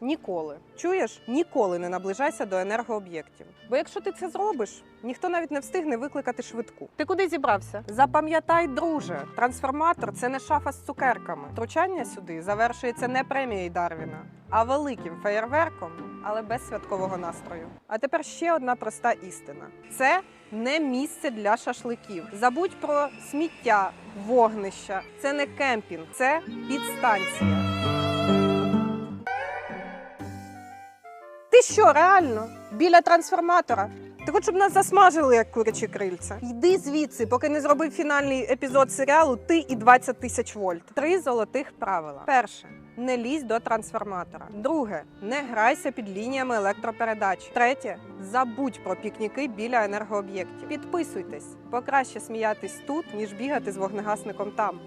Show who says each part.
Speaker 1: Ніколи. Чуєш? Ніколи не наближайся до енергооб'єктів. Бо якщо ти це зробиш, ніхто навіть не встигне викликати швидку. Ти куди зібрався? Запам'ятай, друже, трансформатор це не шафа з цукерками. Втручання сюди завершується не премією Дарвіна, а великим феєрверком, але без святкового настрою. А тепер ще одна проста істина: це не місце для шашликів. Забудь про сміття, вогнища. Це не кемпінг, це підстанція. Ти що, реально? Біля трансформатора? Ти хоч щоб нас засмажили, як курячі крильця. Йди звідси, поки не зробив фінальний епізод серіалу Ти і 20 тисяч вольт. Три золотих правила. Перше. Не лізь до трансформатора. Друге, не грайся під лініями електропередач. Третє, забудь про пікніки біля енергооб'єктів. Підписуйтесь, бо краще сміятись тут, ніж бігати з вогнегасником там.